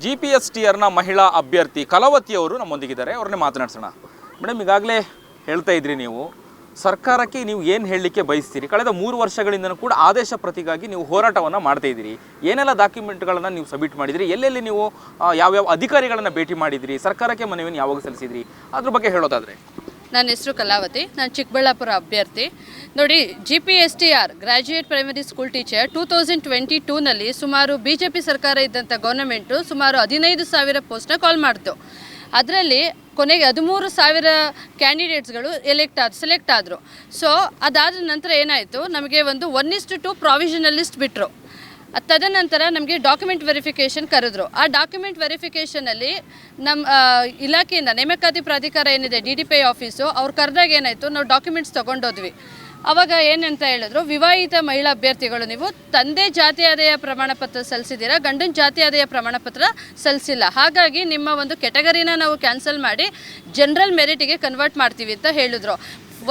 G P S T ಆರ್ನ ಮಹಿಳಾ ಅಭ್ಯರ್ಥಿ ಕಲಾವತಿಯವರು ನಮ್ಮೊಂದಿಗಿದ್ದಾರೆ. ಅವ್ರನ್ನೇ ಮಾತನಾಡ್ಸೋಣ. ಮೇಡಮ್, ಈಗಾಗಲೇ ಹೇಳ್ತಾ ಇದ್ರಿ ನೀವು, ಸರ್ಕಾರಕ್ಕೆ ನೀವು ಏನು ಹೇಳಲಿಕ್ಕೆ ಬಯಸ್ತೀರಿ? ಕಳೆದ ಮೂರು ವರ್ಷಗಳಿಂದನೂ ಕೂಡ ಆದೇಶ ಪ್ರತಿಗಾಗಿ ನೀವು ಹೋರಾಟವನ್ನು ಮಾಡ್ತಾ ಇದ್ದೀರಿ. ಏನೆಲ್ಲ ಡಾಕ್ಯುಮೆಂಟ್ಗಳನ್ನು ನೀವು ಸಬ್ಮಿಟ್ ಮಾಡಿದಿರಿ? ಎಲ್ಲೆಲ್ಲಿ ನೀವು ಯಾವ್ಯಾವ ಅಧಿಕಾರಿಗಳನ್ನು ಭೇಟಿ ಮಾಡಿದಿರಿ? ಸರ್ಕಾರಕ್ಕೆ ಮನವಿಯನ್ನು ಯಾವಾಗ ಸಲ್ಲಿಸಿದ್ರಿ? ಅದ್ರ ಬಗ್ಗೆ ಹೇಳೋದಾದ್ರೆ. ನನ್ನ ಹೆಸರು ಕಲಾವತಿ, ನಾನು ಚಿಕ್ಕಬಳ್ಳಾಪುರ ಅಭ್ಯರ್ಥಿ. ನೋಡಿ G P S T R graduate primary school teacher two thousand twenty ಟೂನಲ್ಲಿ ಸುಮಾರು ಬಿ ಜೆ ಪಿ ಸರ್ಕಾರ ಇದ್ದಂಥ ಗೌರ್ನಮೆಂಟು ಸುಮಾರು ಹದಿನೈದು ಸಾವಿರ ಪೋಸ್ಟ್ನ ಕಾಲ್ ಮಾಡಿತು. ಅದರಲ್ಲಿ ಕೊನೆಗೆ ಹದಿಮೂರು ಸಾವಿರ ಕ್ಯಾಂಡಿಡೇಟ್ಸ್ಗಳು ಎಲೆಕ್ಟ್ ಆದ ಸೆಲೆಕ್ಟ್ ಆದರು. ಸೊ ಅದಾದ ನಂತರ ಏನಾಯಿತು? ನಮಗೆ ಒಂದು one is to provisional list ಬಿಟ್ಟರು ತದನಂತರ ನಮಗೆ ಡಾಕ್ಯುಮೆಂಟ್ ವೆರಿಫಿಕೇಷನ್ ಕರೆದ್ರು. ಆ ಡಾಕ್ಯುಮೆಂಟ್ ವೆರಿಫಿಕೇಷನಲ್ಲಿ ನಮ್ಮ ಇಲಾಖೆಯಿಂದ ನೇಮಕಾತಿ ಪ್ರಾಧಿಕಾರ ಏನಿದೆ D D P I office ಅವ್ರು ಕರೆದಾಗ ಏನಾಯಿತು, ನಾವು ಡಾಕ್ಯುಮೆಂಟ್ಸ್ ತೊಗೊಂಡೋದ್ವಿ. ಅವಾಗ ಏನಂತ ಹೇಳಿದ್ರು, ವಿವಾಹಿತ ಮಹಿಳಾ ಅಭ್ಯರ್ಥಿಗಳು ನೀವು ತಂದೆ ಜಾತಿ ಆದಾಯ ಪ್ರಮಾಣ ಪತ್ರ ಸಲ್ಲಿಸಿದ್ದೀರಾ, ಗಂಡನ ಜಾತಿ ಆದಾಯ ಪ್ರಮಾಣ ಪತ್ರ ಸಲ್ಲಿಸಿಲ್ಲ. ಹಾಗಾಗಿ ನಿಮ್ಮ ಒಂದು ಕೆಟಗರಿನ ನಾವು ಕ್ಯಾನ್ಸಲ್ ಮಾಡಿ ಜನರಲ್ ಮೆರಿಟಿಗೆ ಕನ್ವರ್ಟ್ ಮಾಡ್ತೀವಿ ಅಂತ ಹೇಳಿದ್ರು.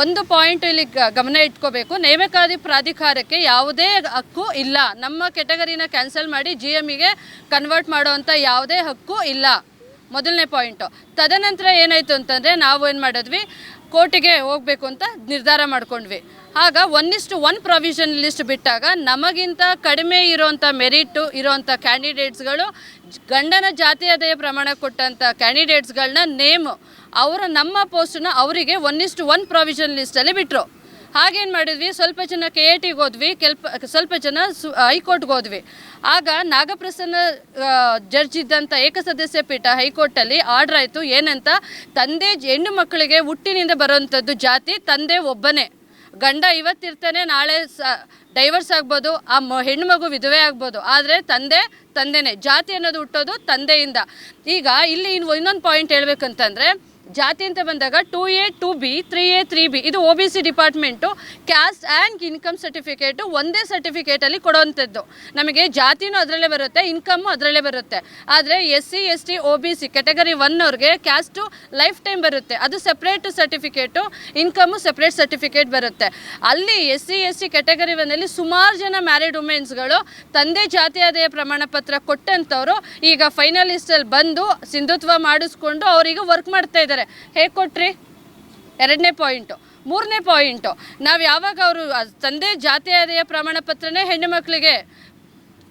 ಒಂದು ಪಾಯಿಂಟ್ ಇಲ್ಲಿ ಗಮನ ಇಟ್ಕೋಬೇಕು. ನೇಮಕಾತಿ ಪ್ರಾಧಿಕಾರಕ್ಕೆ ಯಾವುದೇ ಹಕ್ಕು ಇಲ್ಲ. ನಮ್ಮ ಕೆಟಗರಿನ ಕ್ಯಾನ್ಸಲ್ ಮಾಡಿ ಜಿ ಎಮ್ಗೆ ಕನ್ವರ್ಟ್ ಮಾಡುವಂಥ ಯಾವುದೇ ಹಕ್ಕು ಇಲ್ಲ. ಮೊದಲನೇ ಪಾಯಿಂಟು ತದನಂತರ ಏನಾಯಿತು ಅಂತಂದರೆ ನಾವು ಏನು ಮಾಡಿದ್ವಿ? ಕೋರ್ಟಿಗೆ ಹೋಗಬೇಕು ಅಂತ ನಿರ್ಧಾರ ಮಾಡ್ಕೊಂಡ್ವಿ. ಆಗ ಒನ್ ಒನ್ ಪ್ರೊವಿಷನ್ ಲಿಸ್ಟ್ ಬಿಟ್ಟಾಗ ನಮಗಿಂತ ಕಡಿಮೆ ಇರೋವಂಥ ಮೆರಿಟು ಇರೋವಂಥ ಕ್ಯಾಂಡಿಡೇಟ್ಸ್ಗಳು ಗಂಡನ ಜಾತಿ ಆದಾಯ ಪ್ರಮಾಣ ಕೊಟ್ಟಂಥ ಕ್ಯಾಂಡಿಡೇಟ್ಸ್ಗಳನ್ನ ನೇಮ್. ಅವರ ನಮ್ಮ ಪೋಸ್ಟನ್ನ ಅವರಿಗೆ ಒನ್ ಇಷ್ಟು ಒನ್ ಪ್ರೊವಿಷನ್ ಲಿಸ್ಟಲ್ಲಿ ಬಿಟ್ಟರು ಹಾಗೇನು ಮಾಡಿದ್ವಿ, ಸ್ವಲ್ಪ ಜನ ಕೆ ಎ ಟಿಗೆ ಹೋದ್ವಿ, ಕೆಲ್ಪ, ಸ್ವಲ್ಪ ಜನ ಸು, ಹೈಕೋರ್ಟ್ಗೆ ಹೋದ್ವಿ. ಆಗ ನಾಗಪ್ರಸನ್ನ ಜಡ್ಜ್ ಇದ್ದಂಥ ಏಕಸದಸ್ಯ ಪೀಠ ಹೈಕೋರ್ಟಲ್ಲಿ ಆರ್ಡರ್ ಆಯಿತು. ಏನಂತ, ತಂದೆ ಹೆಣ್ಣು ಮಕ್ಕಳಿಗೆ ಹುಟ್ಟಿನಿಂದ ಬರುವಂಥದ್ದು ಜಾತಿ ತಂದೆ ಒಬ್ಬನೇ. ಗಂಡ ಇವತ್ತಿರ್ತಾನೆ, ನಾಳೆ ಸ ಡೈವರ್ಸ್ ಆಗ್ಬೋದು, ಆ ಮ, ಹೆಣ್ಣು ಮಗು ವಿಧವೆ ಆಗ್ಬೋದು. ಆದರೆ ತಂದೆ ತಂದೆನೇ. ಜಾತಿ ಅನ್ನೋದು ಹುಟ್ಟೋದು ತಂದೆಯಿಂದ. ಈಗ ಇಲ್ಲಿ ಇನ್ನು ಇನ್ನೊಂದು ಪಾಯಿಂಟ್ ಹೇಳ್ಬೇಕಂತಂದರೆ ಜಾತಿ ಅಂತ ಬಂದಾಗ two A, two B, three A, three B. ಇದು O B C department. Caste and income certificate ಒಂದೇ ಸರ್ಟಿಫಿಕೇಟಲ್ಲಿ ಕೊಡೋವಂಥದ್ದು. ನಮಗೆ ಜಾತಿನೂ ಅದರಲ್ಲೇ ಬರುತ್ತೆ, ಇನ್ಕಮ್ಮು ಅದರಲ್ಲೇ ಬರುತ್ತೆ. ಆದರೆ S C S T O B C category one ಅವ್ರಿಗೆ ಕ್ಯಾಸ್ಟು ಲೈಫ್ ಟೈಮ್ ಬರುತ್ತೆ. ಅದು separate certificate, income separate certificate ಬರುತ್ತೆ. ಅಲ್ಲಿ S C S T category ಒನ್ನಲ್ಲಿ ಸುಮಾರು ಜನ ಮ್ಯಾರಿಡ್ ವುಮೆನ್ಸ್ಗಳು ತಂದೆ ಜಾತಿ ಆದಾಯ ಪ್ರಮಾಣ ಪತ್ರ ಕೊಟ್ಟಂಥವ್ರು ಈಗ ಫೈನಲಿಸ್ಟಲ್ಲಿ ಬಂದು ಸಿಂಧುತ್ವ ಮಾಡಿಸ್ಕೊಂಡು ಅವರಿಗೆ ವರ್ಕ್ ಮಾಡ್ತಾ ಹೇಗೆ ಕೊಟ್ರಿ? ಎರಡನೇ ಪಾಯಿಂಟು. ಮೂರನೇ ಪಾಯಿಂಟು. ನಾವು ಯಾವಾಗ ಅವರು ತಂದೆ ಜಾತಿ ಆದಾಯ ಪ್ರಮಾಣ ಪತ್ರನೇ ಹೆಣ್ಣು ಮಕ್ಕಳಿಗೆ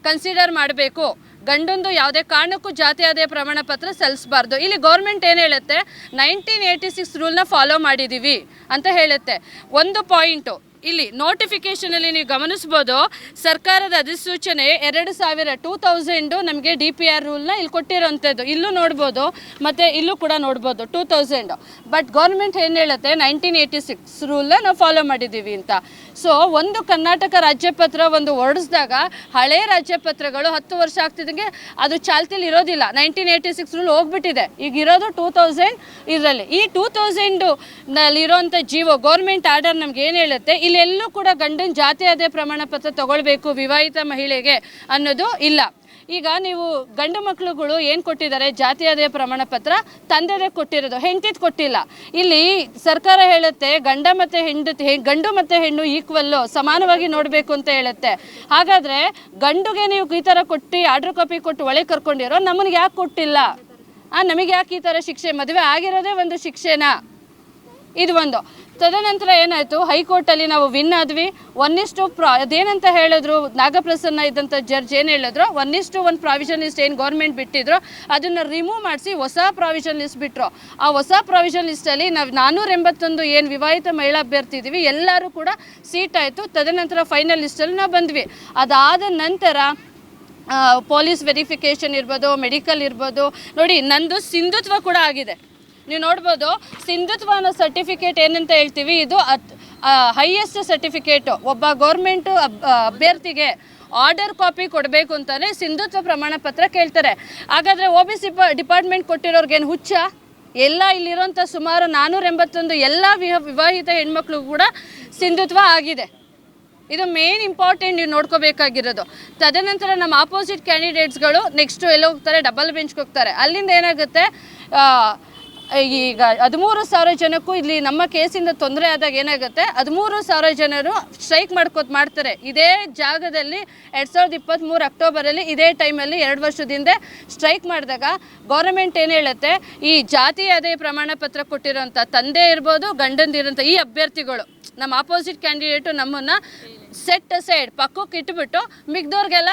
ಕನ್ಸಿಡರ್ ಮಾಡಬೇಕು. ಗಂಡೊಂದು ಯಾವುದೇ ಕಾರಣಕ್ಕೂ ಜಾತಿ ಆದಾಯ ಪ್ರಮಾಣ ಪತ್ರ ಸಲ್ಲಿಸಬಾರ್ದು. ಇಲ್ಲಿ ಗೌರ್ಮೆಂಟ್ ಏನು ಹೇಳುತ್ತೆ? ನೈನ್ಟೀನ್ ಏಯ್ಟಿ ಸಿಕ್ಸ್ ರೂಲ್ನ ಫಾಲೋ ಮಾಡಿದ್ದೀವಿ ಅಂತ ಹೇಳುತ್ತೆ. ಒಂದು ಪಾಯಿಂಟು. ಇಲ್ಲಿ ನೋಟಿಫಿಕೇಷನಲ್ಲಿ ನೀವು ಗಮನಿಸ್ಬೋದು, ಸರ್ಕಾರದ ಅಧಿಸೂಚನೆ ಎರಡು ಸಾವಿರ ಟೂ ತೌಸಂಡು ನಮಗೆ ಡಿ ಪಿ ಆರ್ ರೂಲ್ನ ಇಲ್ಲಿ ಕೊಟ್ಟಿರೋಂಥದ್ದು. ಇಲ್ಲೂ ನೋಡ್ಬೋದು, ಮತ್ತು ಇಲ್ಲೂ ಕೂಡ ನೋಡ್ಬೋದು ಟೂ ತೌಸಂಡು ಬಟ್ ಗೌರ್ಮೆಂಟ್ ಏನು ಹೇಳುತ್ತೆ ನೈನ್ಟೀನ್ ಏಯ್ಟಿ ಸಿಕ್ಸ್ ರೂಲ್ನ ನಾವು ಫಾಲೋ ಮಾಡಿದ್ದೀವಿ ಅಂತ. ಸೊ ಒಂದು ಕರ್ನಾಟಕ ರಾಜ್ಯಪತ್ರ ಒಂದು ಹೊರಡಿಸಿದಾಗ ಹಳೆ ರಾಜ್ಯಪತ್ರಗಳು ಹತ್ತು ವರ್ಷ ಆಗ್ತಿದ್ದಂಗೆ ಅದು ಚಾಲ್ತಿಲಿ ಇರೋದಿಲ್ಲ. ನೈನ್ಟೀನ್ ಏಯ್ಟಿ ಸಿಕ್ಸ್ ರೂಲ್ ಹೋಗ್ಬಿಟ್ಟಿದೆ. ಈಗ ಇರೋದು ಟೂ ತೌಸಂಡ್ ಇದರಲ್ಲಿ. ಈ ಟೂ ತೌಸಂಡು ನಲ್ಲಿರೋಂಥ ಜೀವೋ ಗೌರ್ಮೆಂಟ್ ಆರ್ಡರ್ ನಮ್ಗೆ ಏನು ಹೇಳುತ್ತೆ ಇಲ್ಲೆಲ್ಲೂ ಕೂಡ ಗಂಡನ ಜಾತಿ ಅದೇ ಪ್ರಮಾಣ ಪತ್ರ ತಗೊಳ್ಬೇಕು ವಿವಾಹಿತ ಮಹಿಳೆಗೆ ಅನ್ನೋದು ಇಲ್ಲ. ಈಗ ನೀವು ಗಂಡು ಮಕ್ಕಳುಗಳು ಏನು ಕೊಟ್ಟಿದ್ದಾರೆ? ಜಾತಿ ಆದಾಯ ಪ್ರಮಾಣ ಪತ್ರ ತಂದೆದೇ ಕೊಟ್ಟಿರೋದು, ಹೆಂಡತಿದ್ ಕೊಟ್ಟಿಲ್ಲ. ಇಲ್ಲಿ ಸರ್ಕಾರ ಹೇಳುತ್ತೆ, ಗಂಡ ಮತ್ತು ಹೆಂಡತಿ ಗಂಡು ಮತ್ತು ಹೆಣ್ಣು ಈಕ್ವಲ್ಲು ಸಮಾನವಾಗಿ ನೋಡಬೇಕು ಅಂತ ಹೇಳುತ್ತೆ. ಹಾಗಾದರೆ ಗಂಡುಗೆ ನೀವು ಈ ಥರ ಕೊಟ್ಟು ಆರ್ಡ್ರ್ ಕಾಪಿ ಕೊಟ್ಟು ಒಳಗೆ ಕರ್ಕೊಂಡಿರೋ ನಮಗೆ ಯಾಕೆ ಕೊಟ್ಟಿಲ್ಲ? ಆ, ನಮಗೆ ಯಾಕೆ ಈ ಥರ ಶಿಕ್ಷೆ, ಮದುವೆ ಆಗಿರೋದೇ ಒಂದು ಶಿಕ್ಷೆನಾ? ಇದು ಒಂದು. ತದನಂತರ ಏನಾಯಿತು? ಹೈಕೋರ್ಟಲ್ಲಿ ನಾವು ವಿನ್ ಆದ್ವಿ. ಒನ್ ಇಸ್ಟು ಪ್ರಾ ಅದೇನಂತ ಹೇಳಿದ್ರು? ನಾಗಪ್ರಸನ್ನ ಇದ್ದಂಥ ಜಡ್ಜ್ ಏನು ಹೇಳಿದ್ರು? One is to one provision list ಏನು ಗೌರ್ಮೆಂಟ್ ಬಿಟ್ಟಿದ್ರು, ಅದನ್ನು ರಿಮೂವ್ ಮಾಡಿಸಿ ಹೊಸ ಪ್ರಾವಿಷನ್ ಲಿಸ್ಟ್ ಬಿಟ್ಟರು ಆ ಹೊಸ ಪ್ರಾವಿಷನ್ ಲಿಸ್ಟಲ್ಲಿ ನಾವು ನಾನ್ನೂರ ಎಂಬತ್ತೊಂದು ಏನು ವಿವಾಹಿತ ಮಹಿಳಾ ಅಭ್ಯರ್ಥಿ ಇದ್ದೀವಿ ಎಲ್ಲರೂ ಕೂಡ ಸೀಟ್ ಆಯಿತು. ತದನಂತರ ಫೈನಲ್ ಲಿಸ್ಟಲ್ಲಿ ನಾವು ಬಂದ್ವಿ. ಅದಾದ ನಂತರ ಪೊಲೀಸ್ ವೆರಿಫಿಕೇಷನ್ ಇರ್ಬೋದು ಮೆಡಿಕಲ್ ಇರ್ಬೋದು. ನೋಡಿ, ನಂದು ಸಿಂಧುತ್ವ ಕೂಡ ಆಗಿದೆ. ನೀವು ನೋಡ್ಬೋದು ಸಿಂಧುತ್ವ ಅನ್ನೋ ಸರ್ಟಿಫಿಕೇಟ್ ಏನಂತ ಹೇಳ್ತೀವಿ, ಇದು ಅತ್ ಹೈಯೆಸ್ಟ್ ಸರ್ಟಿಫಿಕೇಟು ಒಬ್ಬ ಗೌರ್ಮೆಂಟು ಅಭ್ಯರ್ಥಿಗೆ ಆರ್ಡರ್ ಕಾಪಿ ಕೊಡಬೇಕು ಅಂತಲೇ ಸಿಂಧುತ್ವ ಪ್ರಮಾಣ ಪತ್ರ ಕೇಳ್ತಾರೆ. ಹಾಗಾದರೆ ಒ ಬಿ ಸಿ ಡಿಪಾರ್ಟ್ಮೆಂಟ್ ಕೊಟ್ಟಿರೋರ್ಗೇನು ಹುಚ್ಚ? ಎಲ್ಲ ಇಲ್ಲಿರೋಂಥ ಸುಮಾರು ನಾನ್ನೂರ ಎಂಬತ್ತೊಂದು ಎಲ್ಲ ವಿಹ- ವಿವಾಹಿತ ಹೆಣ್ಮಕ್ಳು ಕೂಡ ಸಿಂಧುತ್ವ ಆಗಿದೆ. ಇದು ಮೇನ್ ಇಂಪಾರ್ಟೆಂಟ್ ನೀವು ನೋಡ್ಕೋಬೇಕಾಗಿರೋದು. ತದನಂತರ ನಮ್ಮ ಆಪೋಸಿಟ್ ಕ್ಯಾಂಡಿಡೇಟ್ಸ್ಗಳು ನೆಕ್ಸ್ಟು ಎಲ್ಲ ಹೋಗ್ತಾರೆ ಡಬಲ್ ಬೆಂಚ್ಗೆ ಹೋಗ್ತಾರೆ. ಅಲ್ಲಿಂದ ಏನಾಗುತ್ತೆ? ಈಗ ಹದಿಮೂರು ಸಾವಿರ ಜನಕ್ಕೂ ಇಲ್ಲಿ ನಮ್ಮ ಕೇಸಿಂದ ತೊಂದರೆ ಆದಾಗ ಏನಾಗುತ್ತೆ? ಹದಿಮೂರು ಸಾವಿರ ಜನರು ಸ್ಟ್ರೈಕ್ ಮಾಡ್ಕೋತ ಮಾಡ್ತಾರೆ. ಇದೇ ಜಾಗದಲ್ಲಿ ಎರಡು ಸಾವಿರದ ಇಪ್ಪತ್ತ್ಮೂರು ಅಕ್ಟೋಬರಲ್ಲಿ ಇದೇ ಟೈಮಲ್ಲಿ ಎರಡು ವರ್ಷದಿಂದ ಸ್ಟ್ರೈಕ್ ಮಾಡಿದಾಗ ಗೌರ್ಮೆಂಟ್ ಏನು ಹೇಳುತ್ತೆ? ಈ ಜಾತಿ ಆದಾಯ ಪ್ರಮಾಣ ಪತ್ರ ಕೊಟ್ಟಿರೋಂಥ ತಂದೆ ಇರ್ಬೋದು ಗಂಡಂದಿರೋಂಥ ಈ ಅಭ್ಯರ್ಥಿಗಳು, ನಮ್ಮ ಆಪೋಸಿಟ್ ಕ್ಯಾಂಡಿಡೇಟು ನಮ್ಮನ್ನು ಸೆಟ್ ಸೈಡ್ ಪಕ್ಕಕ್ಕೆ ಇಟ್ಬಿಟ್ಟು ಮಿಗ್ದವ್ರಿಗೆಲ್ಲ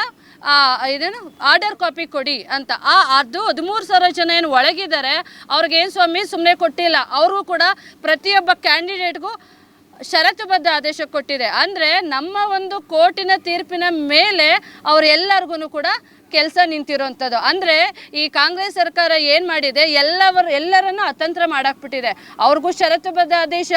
ಇದೇನು ಆರ್ಡರ್ ಕಾಪಿ ಕೊಡಿ ಅಂತ. ಆ, ಅದು ಹದಿಮೂರು ಸಾವಿರ ಜನ ಏನು ಒಳಗಿದ್ದಾರೆ ಅವ್ರಿಗೇನು ಸ್ವಾಮಿ ಸುಮ್ಮನೆ ಕೊಟ್ಟಿಲ್ಲ. ಅವ್ರಿಗೂ ಕೂಡ ಪ್ರತಿಯೊಬ್ಬ ಕ್ಯಾಂಡಿಡೇಟ್ಗೂ ಷರತ್ತುಬದ್ಧ ಆದೇಶ ಕೊಟ್ಟಿದೆ. ಅಂದರೆ ನಮ್ಮ ಒಂದು ಕೋರ್ಟಿನ ತೀರ್ಪಿನ ಮೇಲೆ ಅವರೆಲ್ಲರಿಗೂ ಕೂಡ ಕೆಲಸ ನಿಂತಿರೋಂಥದ್ದು. ಅಂದರೆ ಈ ಕಾಂಗ್ರೆಸ್ ಸರ್ಕಾರ ಏನು ಮಾಡಿದೆ? ಎಲ್ಲವರು, ಎಲ್ಲರನ್ನು ಅತಂತ್ರ ಮಾಡಾಕ್ಬಿಟ್ಟಿದೆ. ಅವ್ರಿಗೂ ಷರತ್ತುಬದ್ಧ ಆದೇಶ.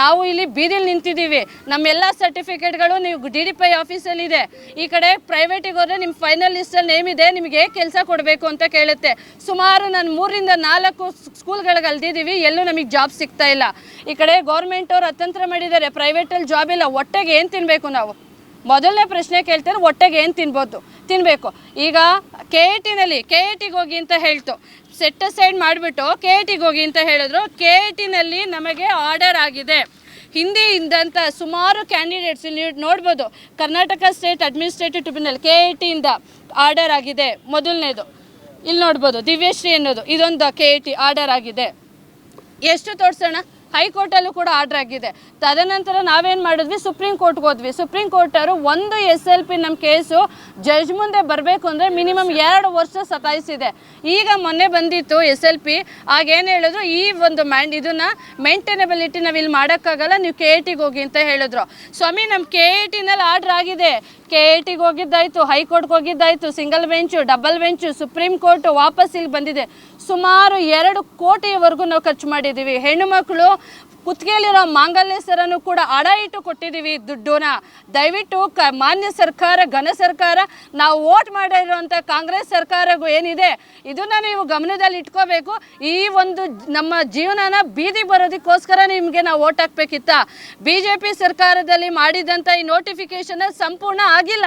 ನಾವು ಇಲ್ಲಿ ಬೀದಿಲಿ ನಿಂತಿದ್ದೀವಿ. ನಮ್ಮೆಲ್ಲ ಸರ್ಟಿಫಿಕೇಟ್ಗಳು ನೀವು ಡಿ ಡಿ ಪೈ ಆಫೀಸಲ್ಲಿದೆ ಈ ಕಡೆ ಪ್ರೈವೇಟಿಗೆ ಹೋದರೆ ನಿಮ್ಮ ಫೈನಲ್ ಲಿಸ್ಟಲ್ಲಿ ನೇಮ್ ಇದೆ. ನಿಮಗೆ ಕೆಲಸ ಕೊಡಬೇಕು ಅಂತ ಕೇಳುತ್ತೆ. ಸುಮಾರು ನಾನು ಮೂರಿಂದ ನಾಲ್ಕು ಸ್ಕೂಲ್ಗಳಿಗೆ ಅಲ್ದಿದ್ದೀವಿ. ಎಲ್ಲೂ ನಮಗೆ ಜಾಬ್ ಸಿಗ್ತಾ ಇಲ್ಲ. ಈ ಕಡೆ ಗೌರ್ಮೆಂಟ್ ಅವರು ಅತಂತ್ರ ಮಾಡಿದ್ದಾರೆ. ಪ್ರೈವೇಟಲ್ಲಿ ಜಾಬ್ ಇಲ್ಲ. ಒಟ್ಟೆಗೆ ಏನು ತಿನ್ನಬೇಕು ನಾವು? ಮೊದಲನೇ ಪ್ರಶ್ನೆ ಕೇಳ್ತಾರೆ ಒಟ್ಟೆಗೆ ಏನು ತಿನ್ಬೋದು? ತಿನ್ನಬೇಕು ಈಗ ಕೆ ಎ ಟಿನಲ್ಲಿ ಕೆ ಎ ಟಿಗೆ ಹೋಗಿ ಅಂತ ಹೇಳ್ತು. ಸೆಟ್ ಸೈಡ್ ಮಾಡಿಬಿಟ್ಟು ಕೆ ಎ ಟಿಗೆ ಹೋಗಿ ಅಂತ ಹೇಳಿದ್ರು. ಕೆ ಎ ಟಿನಲ್ಲಿ ನಮಗೆ ಆರ್ಡರ್ ಆಗಿದೆ. ಹಿಂದಿಯಿಂದಂತ ಸುಮಾರು ಕ್ಯಾಂಡಿಡೇಟ್ಸ್ ಇಲ್ಲಿ ನೋಡ್ಬೋದು. Karnataka state administrative tribunal K A ಟಿಯಿಂದ order ಆಗಿದೆ. ಮೊದಲನೇದು. ಇಲ್ಲಿ ನೋಡ್ಬೋದು, ದಿವ್ಯಶ್ರೀ ಅನ್ನೋದು ಇದೊಂದು ಕೆ ಎ ಟಿ ಆರ್ಡರ್ ಆಗಿದೆ. ಎಷ್ಟು ತೋರಿಸೋಣ? ಹೈಕೋರ್ಟಲ್ಲೂ ಕೂಡ ಆರ್ಡರ್ ಆಗಿದೆ. ತದನಂತರ ನಾವೇನು ಮಾಡಿದ್ವಿ? ಸುಪ್ರೀಂ ಕೋರ್ಟ್ಗೆ ಹೋದ್ವಿ. ಸುಪ್ರೀಂ ಕೋರ್ಟ್ ಅವರು ಒಂದು ಎಸ್ ಎಲ್ ಪಿ ನಮ್ಮ ಕೇಸು ಜಡ್ಜ್ ಮುಂದೆ ಬರಬೇಕು ಅಂದರೆ ಮಿನಿಮಮ್ ಎರಡು ವರ್ಷ ಸತಾಯಿಸಿದೆ. ಈಗ ಮೊನ್ನೆ ಬಂದಿತ್ತು ಎಸ್ ಎಲ್ ಪಿ. ಆಗೇನು ಹೇಳಿದ್ರು? ಈ ಒಂದು ಮ್ಯಾಂಡ್ ಇದನ್ನು ಮೇಂಟೈನಬಿಲಿಟಿ ನಾವು ಇಲ್ಲಿ ಮಾಡೋಕ್ಕಾಗಲ್ಲ, ನೀವು ಕೆ ಎ ಟಿಗೆ ಹೋಗಿ ಅಂತ ಹೇಳಿದ್ರು. ಸ್ವಾಮಿ ನಮ್ಮ ಕೆ ಎ ಟಿನಲ್ಲಿ ಆರ್ಡ್ರ್ ಆಗಿದೆ. ಕೆ ಎ ಟಿಗೆ ಹೋಗಿದ್ದಾಯ್ತು, ಹೈಕೋರ್ಟ್ಗೆ ಹೋಗಿದ್ದಾಯಿತು, single bench, double bench, supreme court ವಾಪಸ್ ಇಲ್ಲಿ ಬಂದಿದೆ. ಸುಮಾರು ಎರಡು ಕೋಟಿಯವರೆಗೂ ನಾವು ಖರ್ಚು ಮಾಡಿದ್ದೀವಿ. ಹೆಣ್ಣು ಮಕ್ಕಳು ಕುತ್ತಿಗೆಯಲ್ಲಿರೋ ಮಾಂಗಲ್ಯ ಸರನ್ನು ಕೂಡ ಅಡ ಇಟ್ಟು ಕೊಟ್ಟಿದ್ದೀವಿ ದುಡ್ಡನ್ನ. ದಯವಿಟ್ಟು ಕ, ಮಾನ್ಯ ಸರ್ಕಾರ, ಘನ ಸರ್ಕಾರ, ನಾವು ವೋಟ್ ಮಾಡಿರುವಂಥ ಕಾಂಗ್ರೆಸ್ ಸರ್ಕಾರಗೂ ಏನಿದೆ, ಇದನ್ನು ನೀವು ಗಮನದಲ್ಲಿ ಇಟ್ಕೋಬೇಕು. ಈ ಒಂದು ನಮ್ಮ ಜೀವನನ ಬೀದಿ ಬರೋದಕ್ಕೋಸ್ಕರ ನಿಮಗೆ ನಾವು ವೋಟ್ ಹಾಕ್ಬೇಕಿತ್ತ. ಬಿ ಜೆ ಪಿ ಸರ್ಕಾರದಲ್ಲಿ ಮಾಡಿದಂಥ ಈ ನೋಟಿಫಿಕೇಶನ್ ಸಂಪೂರ್ಣ ಆಗಿಲ್ಲ.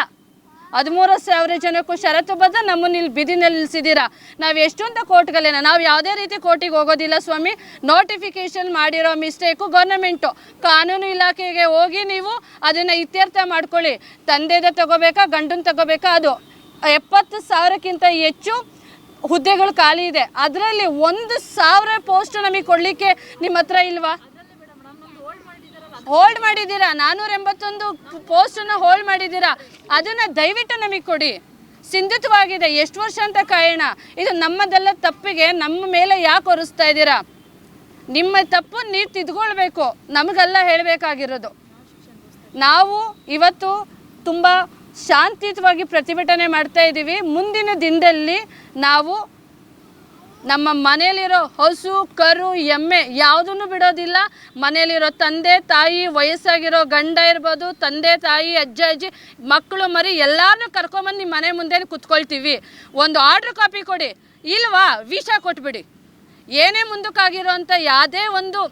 ಹದಿಮೂರು ಸಾವಿರ ಜನಕ್ಕೂ ಷರತ್ತುಬದ್ಧ ನಮ್ಮನ್ನು ಇಲ್ಲಿ ಬಿದಿನಲ್ಲಿ ನಿಲ್ಲಿಸಿದ್ದೀರಾ? ನಾವು ಎಷ್ಟು ಅಂತ ಕೋರ್ಟ್ಗಳೇನ? ನಾವು ಯಾವುದೇ ರೀತಿ ಕೋರ್ಟಿಗೆ ಹೋಗೋದಿಲ್ಲ ಸ್ವಾಮಿ. ನೋಟಿಫಿಕೇಶನ್ ಮಾಡಿರೋ ಮಿಸ್ಟೇಕು ಗೌರ್ನಮೆಂಟು ಕಾನೂನು ಇಲಾಖೆಗೆ ಹೋಗಿ ನೀವು ಅದನ್ನು ಇತ್ಯರ್ಥ ಮಾಡ್ಕೊಳ್ಳಿ. ತಂದೆದ ತಗೋಬೇಕಾ, ಗಂಡನ ತಗೋಬೇಕಾ? ಅದು ಎಪ್ಪತ್ತು ಸಾವಿರಕ್ಕಿಂತ ಹೆಚ್ಚು ಹುದ್ದೆಗಳು ಖಾಲಿ ಇದೆ. ಅದರಲ್ಲಿ ಒಂದು ಸಾವಿರ ಪೋಸ್ಟ್ ನಮಗೆ ಕೊಡಲಿಕ್ಕೆ ನಿಮ್ಮ ಹತ್ರ ಇಲ್ವಾ? ಹೋಲ್ಡ್ ಮಾಡಿದ್ದೀರಾ? ನಾನೂರ ಎಂಬತ್ತೊಂದು ಪೋಸ್ಟನ್ನು ಹೋಲ್ಡ್ ಮಾಡಿದ್ದೀರಾ? ಅದನ್ನು ದಯವಿಟ್ಟು ನಮಗೆ ಕೊಡಿ. ಸಿಂಧುತ್ವವಾಗಿದೆ ಎಷ್ಟು ವರ್ಷ ಅಂತ ಕಾಯೋಣ. ಇದು ನಮ್ಮದೆಲ್ಲ ತಪ್ಪಿಗೆ ನಮ್ಮ ಮೇಲೆ ಯಾಕೆ ಹೊರಿಸ್ತಾ ಇದ್ದೀರಾ? ನಿಮ್ಮ ತಪ್ಪು ನೀವು ತಿದ್ಕೊಳ್ಬೇಕು. ನಮಗೆಲ್ಲ ಹೇಳಬೇಕಾಗಿರೋದು. ನಾವು ಇವತ್ತು ತುಂಬ ಶಾಂತಿಯುತವಾಗಿ ಪ್ರತಿಭಟನೆ ಮಾಡ್ತಾ ಇದ್ದೀವಿ ಮುಂದಿನ ದಿನದಲ್ಲಿ ನಾವು ನಮ್ಮ ಮನೆಯಲ್ಲಿರೋ ಹಸು, ಕರು, ಎಮ್ಮೆ ಯಾವುದನ್ನು ಬಿಡೋದಿಲ್ಲ. ಮನೆಯಲ್ಲಿರೋ ತಂದೆ, ತಾಯಿ, ವಯಸ್ಸಾಗಿರೋ ಗಂಡ ಇರ್ಬೋದು, ತಂದೆ, ತಾಯಿ, ಅಜ್ಜ, ಅಜ್ಜಿ, ಮಕ್ಕಳು, ಮರಿ ಎಲ್ಲರನ್ನೂ ಕರ್ಕೊಂಬಂದು ನಿಮ್ಮ ಮನೆ ಮುಂದೆ ಕುತ್ಕೊಳ್ತೀವಿ. ಒಂದು ಆರ್ಡ್ರ್ ಕಾಪಿ ಕೊಡಿ. ಇಲ್ವಾ? ವೀಸಾ ಕೊಟ್ಬಿಡಿ. ಏನೇ ಮುಂದಕ್ಕಾಗಿರೋಂಥ ಯಾವುದೇ ಒಂದು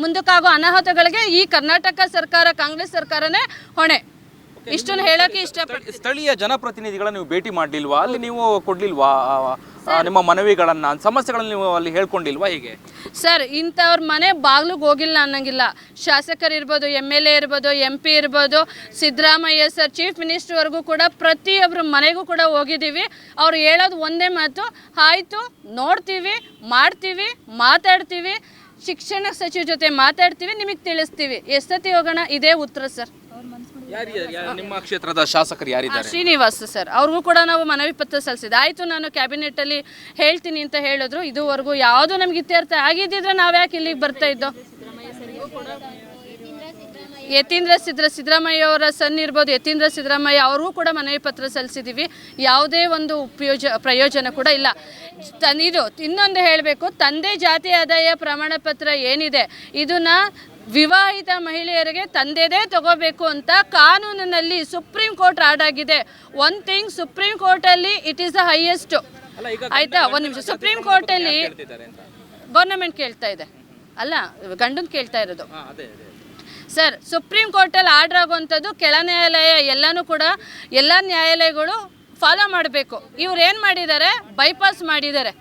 ಮುಂದಕ್ಕಾಗೋ ಅನಾಹುತಗಳಿಗೆ ಈ ಕರ್ನಾಟಕ ಸರ್ಕಾರ, ಕಾಂಗ್ರೆಸ್ ಸರ್ಕಾರನೇ ಹೊಣೆ. ಇಷ್ಟನ್ನು ಹೇಳೋಕೆ ಇಷ್ಟಪಡ್ತೀನಿ. ಸ್ಥಳೀಯ ಜನಪ್ರತಿನಿಧಿಗಳನ್ನ ನೀವು ಭೇಟಿ ಮಾಡಲಿಲ್ವಾ? ಅಲ್ಲಿ ನೀವು ಕೊಡ್ಲಿಲ್ವಾ? ನಿಮ್ಮ ಮನವಿಗಳನ್ನ ಸಮಸ್ಯೆಗಳನ್ನ ನೀವು ಅಲ್ಲಿ ಹೇಳ್ಕೊಂಡಿಲ್ವಾ ಹೇಗೆ? ಸರ್ ಇಂಥವ್ರ ಮನೆ ಬಾಗ್ಲಿಗೆ ಹೋಗಿಲ್ಲ ಅನ್ನಂಗಿಲ್ಲ. ಶಾಸಕರು ಇರ್ಬೋದು ಎಂ ಎಲ್ ಎ ಇರ್ಬೋದು ಎಂ ಪಿ ಇರ್ಬೋದು ಸಿದ್ದರಾಮಯ್ಯ ಸರ್ ಚೀಫ್ ಮಿನಿಸ್ಟರ್ವರೆಗೂ ಕೂಡ ಪ್ರತಿಯೊಬ್ಬರ ಮನೆಗೂ ಕೂಡ ಹೋಗಿದ್ದೀವಿ. ಅವ್ರು ಹೇಳೋದು ಒಂದೇ ಮಾತು ಆಯಿತು ನೋಡ್ತೀವಿ ಮಾಡ್ತೀವಿ ಮಾತಾಡ್ತೀವಿ ಶಿಕ್ಷಣ ಸಚಿವ ಜೊತೆ ಮಾತಾಡ್ತೀವಿ ನಿಮಗೆ ತಿಳಿಸ್ತೀವಿ. ಎಷ್ಟೊತ್ತಿ ಹೋಗೋಣ? ಇದೇ ಉತ್ತರ ಸರ್. ಯಾರು ನಿಮ್ಮ ಕ್ಷೇತ್ರದ ಶಾಸಕರು ಯಾರಿದ್ದಾರೆ? ಶ್ರೀನಿವಾಸ್ ಸರ್ ಅವ್ರಿಗೂ ಕೂಡ ನಾವು ಮನವಿ ಪತ್ರ ಸಲ್ಲಿಸಿದೆ ಆಯಿತು ನಾನು ಕ್ಯಾಬಿನೆಟ್ಟಲ್ಲಿ ಹೇಳ್ತೀನಿ ಅಂತ ಹೇಳಿದ್ರು. ಇದುವರೆಗೂ ಯಾವುದು ನಮ್ಗೆ ಇತ್ಯರ್ಥ ಆಗಿದ್ದಿದ್ರೆ ನಾವು ಯಾಕೆ ಇಲ್ಲಿಗೆ ಬರ್ತಾ ಇದ್ದೋ? ಯತೀಂದ್ರ ಸಿದ್ರ ಸಿದ್ದರಾಮಯ್ಯ ಅವರ ಸನ್ ಇರ್ಬೋದು. ಯತೀಂದ್ರ ಸಿದ್ದರಾಮಯ್ಯ ಅವ್ರಿಗೂ ಕೂಡ ಮನವಿ ಪತ್ರ ಸಲ್ಲಿಸಿದ್ದೀವಿ ಯಾವುದೇ ಒಂದು ಉಪಯೋಜ ಪ್ರಯೋಜನ ಕೂಡ ಇಲ್ಲ. ತನ್ ಇದು ಇನ್ನೊಂದು ಹೇಳಬೇಕು. ತಂದೆ ಜಾತಿ ಆದಾಯ ಪ್ರಮಾಣ ಪತ್ರ ಏನಿದೆ? ಇದನ್ನ ವಿವಾಹಿತ ಮಹಿಳೆಯರಿಗೆ ತಂದೆದೇ ತಗೋಬೇಕು ಅಂತ ಕಾನೂನಿನಲ್ಲಿ ಸುಪ್ರೀಂ ಕೋರ್ಟ್ ಆರ್ಡ್ ಆಗಿದೆ. ಒನ್ ಥಿಂಗ್ ಸುಪ್ರೀಂ ಕೋರ್ಟಲ್ಲಿ ಇಟ್ ಈಸ್ ದ ಹೈಯೆಸ್ಟ್ ಆಯ್ತಾ? ಒಂದು ನಿಮಿಷ. ಸುಪ್ರೀಂ ಕೋರ್ಟಲ್ಲಿ ಗೌರ್ನಮೆಂಟ್ ಕೇಳ್ತಾ ಇದೆ. ಅಲ್ಲ ಗಂಡನ್ ಕೇಳ್ತಾ ಇರೋದು. ಸರ್ ಸುಪ್ರೀಂ ಕೋರ್ಟಲ್ಲಿ ಆರ್ಡರ್ ಆಗುವಂಥದ್ದು ಕೆಳ ನ್ಯಾಯಾಲಯ ಎಲ್ಲನೂ ಕೂಡ ಎಲ್ಲ ನ್ಯಾಯಾಲಯಗಳು ಫಾಲೋ ಮಾಡಬೇಕು. ಇವ್ರು ಏನು ಮಾಡಿದ್ದಾರೆ? ಬೈಪಾಸ್ ಮಾಡಿದ್ದಾರೆ.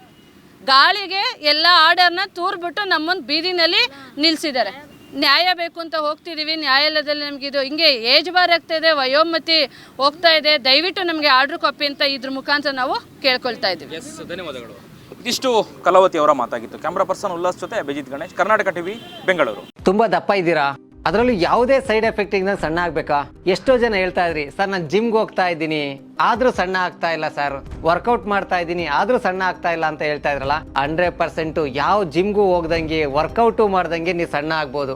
ಗಾಳಿಗೆ ಎಲ್ಲ ಆರ್ಡರ್ನ ತೂರ್ಬಿಟ್ಟು ನಮ್ಮನ್ನು ಬೀದಿನಲ್ಲಿ ನಿಲ್ಲಿಸಿದ್ದಾರೆ ನ್ಯಾಯ ಬೇಕು ಅಂತ ಹೋಗ್ತಿದ್ದೀವಿ ನ್ಯಾಯಾಲಯದಲ್ಲಿ ನಮಗಿದು ಇದು ಹಿಂಗೆ ಏಜ್ ಬಾರ್ ಆಗ್ತಾ ಇದೆ ವಯೋಮತಿ ಹೋಗ್ತಾ ಇದೆ. ದಯವಿಟ್ಟು ನಮಗೆ ಆರ್ಡ್ರ್ ಕಾಪಿ ಅಂತ ಇದ್ರ ಮುಖಾಂತರ ನಾವು ಕೇಳ್ಕೊಳ್ತಾ ಇದ್ದೀವಿ. ಎಸ್ ಧನ್ಯವಾದಗಳು. ಇದಿಷ್ಟು ಕಲಾವತಿ ಅವರ ಮಾತಾಗಿತ್ತು ಕ್ಯಾಮ್ರಾ ಪರ್ಸನ್ ಉಲ್ಲಾಸ್ ಜೊತೆ ಅಭಿಜಿತ್ ಗಣೇಶ್ ಕರ್ನಾಟಕ ಟಿವಿ ಬೆಂಗಳೂರು. ತುಂಬಾ ದಪ್ಪ ಇದ್ದೀರಾ? ಅದರಲ್ಲೂ ಯಾವುದೇ ಸೈಡ್ ಎಫೆಕ್ಟ್ ಇಂದ ಸಣ್ಣ ಆಗ್ಬೇಕಾ? ಎಷ್ಟೋ ಜನ ಹೇಳ್ತಾ ಇದ್ರಿ ಸರ್ ನಾನು ಜಿಮ್ಗೆ ಹೋಗ್ತಾ ಇದ್ದೀನಿ. ಆದ್ರೂ ಸಣ್ಣ ಆಗ್ತಾ ಇಲ್ಲ ಸರ್. ವರ್ಕೌಟ್ ಮಾಡ್ತಾ ಇದ್ದೀನಿ ಆದ್ರೂ ಸಣ್ಣ ಆಗ್ತಾ ಇಲ್ಲ ಅಂತ ಹೇಳ್ತಾ ಇದ್ರಲ್ಲ ಹಂಡ್ರೆಡ್ ಪರ್ಸೆಂಟ್ ಯಾವ ಜಿಮ್ಗೂ ಹೋಗ್ದಂಗೆ ವರ್ಕೌಟು ಮಾಡ್ದಂಗೆ ನೀವು ಸಣ್ಣ ಆಗ್ಬೋದು.